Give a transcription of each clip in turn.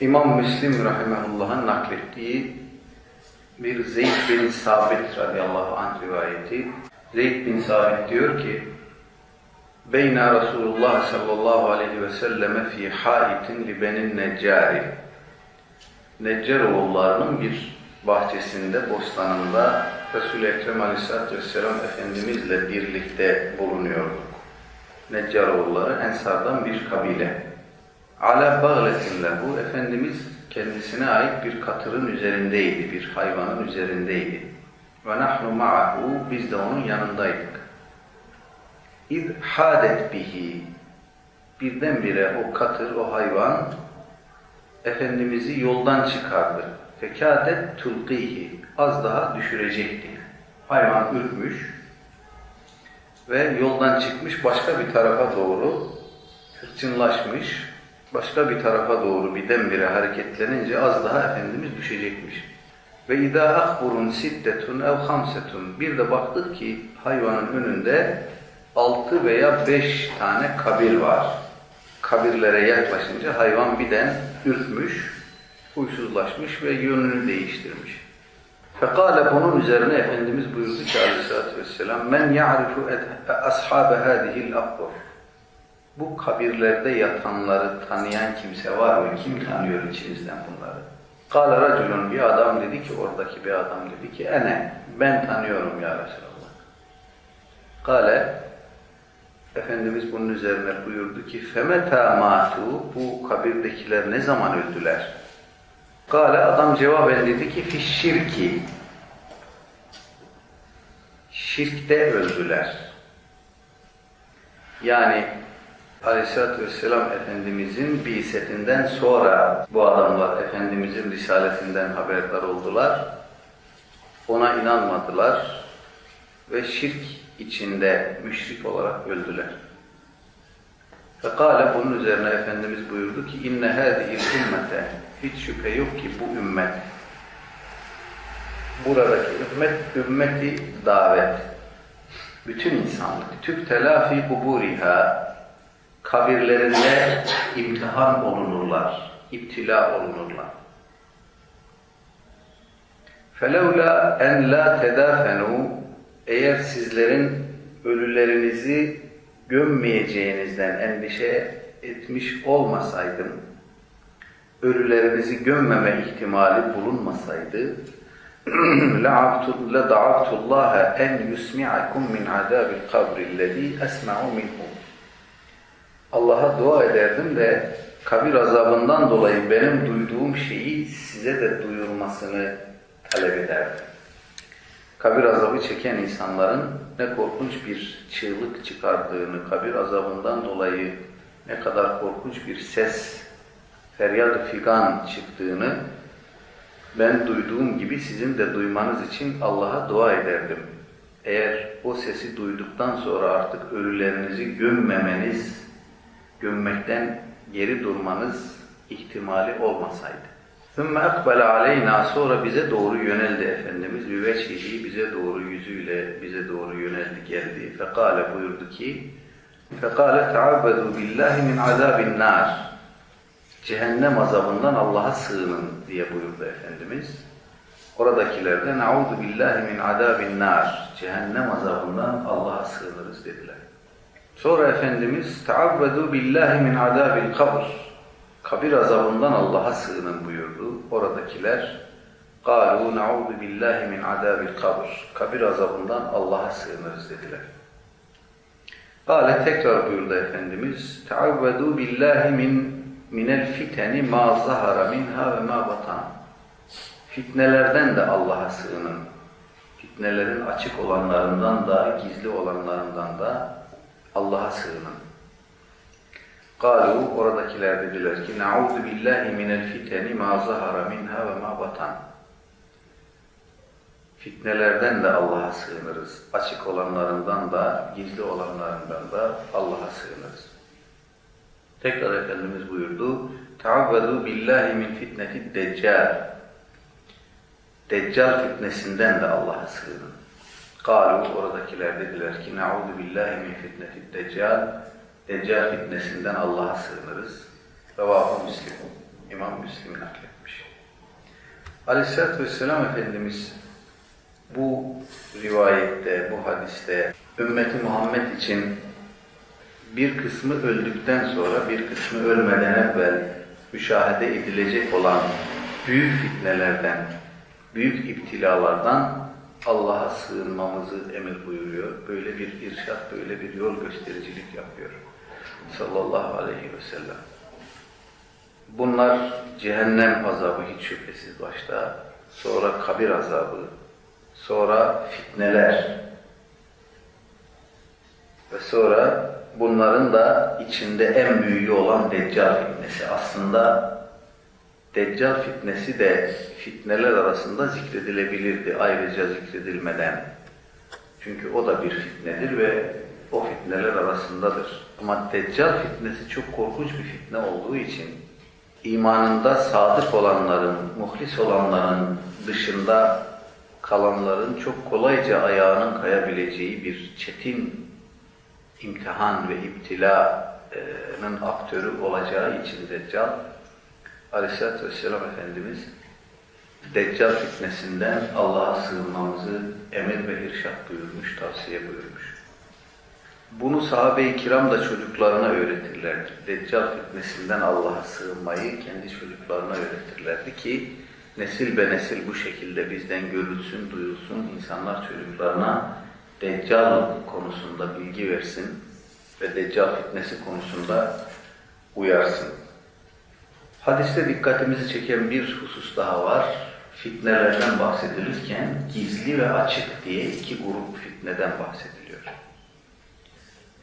İmam Müslim rahimehullah'ın naklettiği bir Zeyd bin Sabit radıyallahu anh rivayeti. Zeyd bin Sabit diyor ki Beyna Resulullah sallallahu aleyhi ve selleme fi haitin li benin neccari Neccaroğullarının bir bahçesinde, bostanında Resul-i Ekrem aleyhissalatü vesselam Efendimizle birlikte bulunuyorduk. Neccaroğulları Ensardan bir kabile. Ala bağletin bu Efendimiz kendisine ait bir katırın üzerindeydi, bir hayvanın üzerindeydi. Ve nahnu ma'ahu, biz de onun yanındaydık. İz hadet bihi, birdenbire o katır, o hayvan Efendimiz'i yoldan çıkardı. Fekâdet tulqihi, az daha düşürecekti. Hayvan ürkmüş ve yoldan çıkmış başka bir tarafa doğru hırçınlaşmış, başka bir tarafa doğru birdenbire hareketlenince az daha Efendimiz düşecekmiş. Ve idâ akburun siddetun ev hamsetun. Bir de baktık ki hayvanın önünde altı veya beş tane kabir var. Kabirlere yaklaşınca hayvan birden ürkmüş, huysuzlaşmış ve yönünü değiştirmiş. Fekale bunun üzerine Efendimiz buyurdu ki aleyhissalatü vesselam Men ya'rifu ashabe hadihil akbur bu kabirlerde yatanları tanıyan kimse var mı? Kim tanıyor içinizden bunları? Kâle raculun bir adam dedi ki, oradaki bir adam dedi ki, ene, ben tanıyorum ya Resulallah. Kâle, Efendimiz bunun üzerine buyurdu ki, femeta matu, bu kabirdekiler ne zaman öldüler? Kâle, adam cevaben dedi ki, fişşirki, şirkte öldüler. Yani Aleyhisselatü Vesselam Efendimizin bisetinden sonra bu adamlar Efendimizin risaletinden haberdar oldular. Ona inanmadılar ve şirk içinde müşrik olarak öldüler. Fekale bunun üzerine Efendimiz buyurdu ki inne hâzihil ümmete hiç şüphe yok ki bu ümmet buradaki ümmet ümmeti davet bütün insanlık tüp telafi kuburiha kabirlerinde imtihan olunurlar, iptila olunurlar. فَلَوْلَا en la tedafenu eğer sizlerin ölülerinizi gömmeyeceğinizden endişe etmiş olmasaydım, ölülerinizi gömmeme ihtimali bulunmasaydı, لَدَعَوْتُ اللّٰهَ اَنْ يُسْمِعَكُمْ مِنْ عَذَابِ الْقَبْرِ الَّذ۪ي أَسْمَعُ مِنْهُ Allah'a dua ederdim de kabir azabından dolayı benim duyduğum şeyi size de duyurmasını talep ederdim. Kabir azabı çeken insanların ne korkunç bir çığlık çıkardığını, kabir azabından dolayı ne kadar korkunç bir ses, feryat figan çıktığını ben duyduğum gibi sizin de duymanız için Allah'a dua ederdim. Eğer o sesi duyduktan sonra artık ölülerinizi gömmemeniz gömmekten geri durmanız ihtimali olmasaydı. ثُمَّ اَقْبَلَ عَلَيْنَا Sonra bize doğru yöneldi Efendimiz. Üveçhihi bize doğru yüzüyle bize doğru yöneldi geldi. Fekale buyurdu ki Fekale teavvedu billahi min azabin nar Cehennem azabından Allah'a sığının diye buyurdu Efendimiz. Oradakiler de naudu billahi min azabin nar Cehennem azabından Allah'a sığınırız dediler. Sonra Efendimiz "Taavvedu billahi min azabil kabr." Kabir azabından Allah'a sığının buyurdu. Oradakiler "Qalu na'udu billahi min azabil kabr." Kabir azabından Allah'a sığınırız dediler. Kale tekrar buyurdu Efendimiz "Taavvedu billahi min minel fiteni ma zahara minha ve ma batan." Fitnelerden de Allah'a sığının. Fitnelerin açık olanlarından da, gizli olanlarından da Allah'a sığının. Kalu oradakiler dediler ki Nauzu billahi minel fiteni ma zahara minha ve ma batan. Fitnelerden de Allah'a sığınırız. Açık olanlarından da, gizli olanlarından da Allah'a sığınırız. Tekrar Efendimiz buyurdu. Teavvedu billahi min fitneti deccal. Deccal fitnesinden de Allah'a sığının. Kalu oradakiler dediler ki Nauzu billahi min fitnetid deccal Deccal fitnesinden Allah'a sığınırız. Revahu Müslim. İmam Müslim nakletmiş. Aleyhisselatü Vesselam Efendimiz bu rivayette, bu hadiste ümmeti Muhammed için bir kısmı öldükten sonra bir kısmı ölmeden evvel müşahede edilecek olan büyük fitnelerden, büyük iptilalardan Allah'a sığınmamızı emir buyuruyor. Böyle bir irşat, böyle bir yol göstericilik yapıyor. Sallallahu aleyhi ve sellem. Bunlar cehennem azabı hiç şüphesiz başta, sonra kabir azabı, sonra fitneler ve sonra bunların da içinde en büyüğü olan Deccal fitnesi. Aslında Deccal fitnesi de fitneler arasında zikredilebilirdi ayrıca zikredilmeden. Çünkü o da bir fitnedir ve o fitneler arasındadır. Ama Deccal fitnesi çok korkunç bir fitne olduğu için imanında sadık olanların, muhlis olanların dışında kalanların çok kolayca ayağının kayabileceği bir çetin imtihan ve iptilanın aktörü olacağı için Deccal Aleyhisselatü Vesselam Efendimiz Deccal fitnesinden Allah'a sığınmamızı emir ve irşat buyurmuş, tavsiye buyurmuş. Bunu sahabe-i kiram da çocuklarına öğretirlerdi. Deccal fitnesinden Allah'a sığınmayı kendi çocuklarına öğretirlerdi ki nesil be nesil bu şekilde bizden görülsün, duyulsun, insanlar çocuklarına Deccal konusunda bilgi versin ve Deccal fitnesi konusunda uyarsın. Hadiste dikkatimizi çeken bir husus daha var. Fitnelerden bahsedilirken gizli ve açık diye iki grup fitneden bahsediliyor.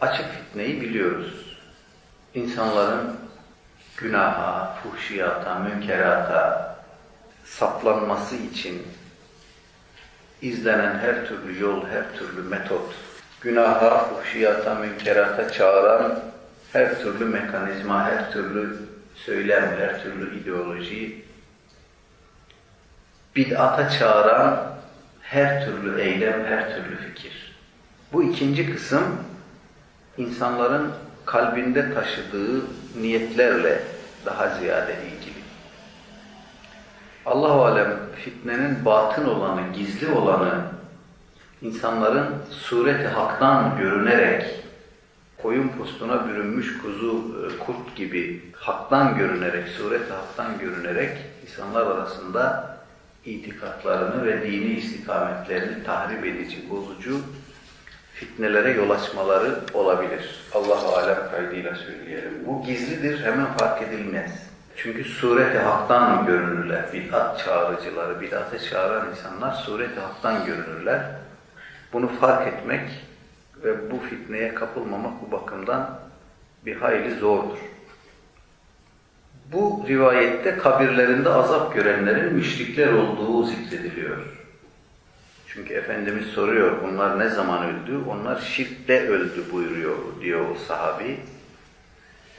Açık fitneyi biliyoruz. İnsanların günaha, fuhşiyata, münkerata saplanması için izlenen her türlü yol, her türlü metot, günaha, fuhşiyata, münkerata çağıran her türlü mekanizma, her türlü söylem, her türlü ideoloji, bid'ata çağıran her türlü eylem, her türlü fikir. Bu ikinci kısım insanların kalbinde taşıdığı niyetlerle daha ziyade ilgili. Allah-u Alem fitnenin batın olanı, gizli olanı insanların sureti haktan görünerek koyun postuna bürünmüş kuzu, e, kurt gibi haktan görünerek, sureti haktan görünerek insanlar arasında itikatlarını ve dini istikametlerini tahrip edici, bozucu fitnelere yol açmaları olabilir. Allah-u Alem kaydıyla söyleyelim. Bu gizlidir, hemen fark edilmez. Çünkü sureti haktan görünürler. Bid'at çağrıcıları, bid'ate çağıran insanlar sureti haktan görünürler. Bunu fark etmek ve bu fitneye kapılmamak bu bakımdan bir hayli zordur. Bu rivayette kabirlerinde azap görenlerin müşrikler olduğu zikrediliyor. Çünkü Efendimiz soruyor, bunlar ne zaman öldü? Onlar şirkte öldü buyuruyor diyor o sahabi.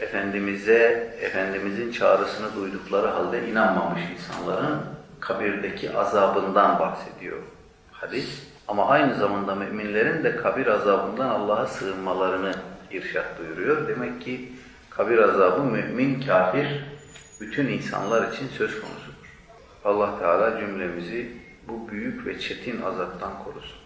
Efendimiz'e, Efendimiz'in çağrısını duydukları halde inanmamış insanların kabirdeki azabından bahsediyor hadis. Ama aynı zamanda müminlerin de kabir azabından Allah'a sığınmalarını irşat buyuruyor. Demek ki kabir azabı mümin, kafir, bütün insanlar için söz konusudur. Allah Teala cümlemizi bu büyük ve çetin azaptan korusun.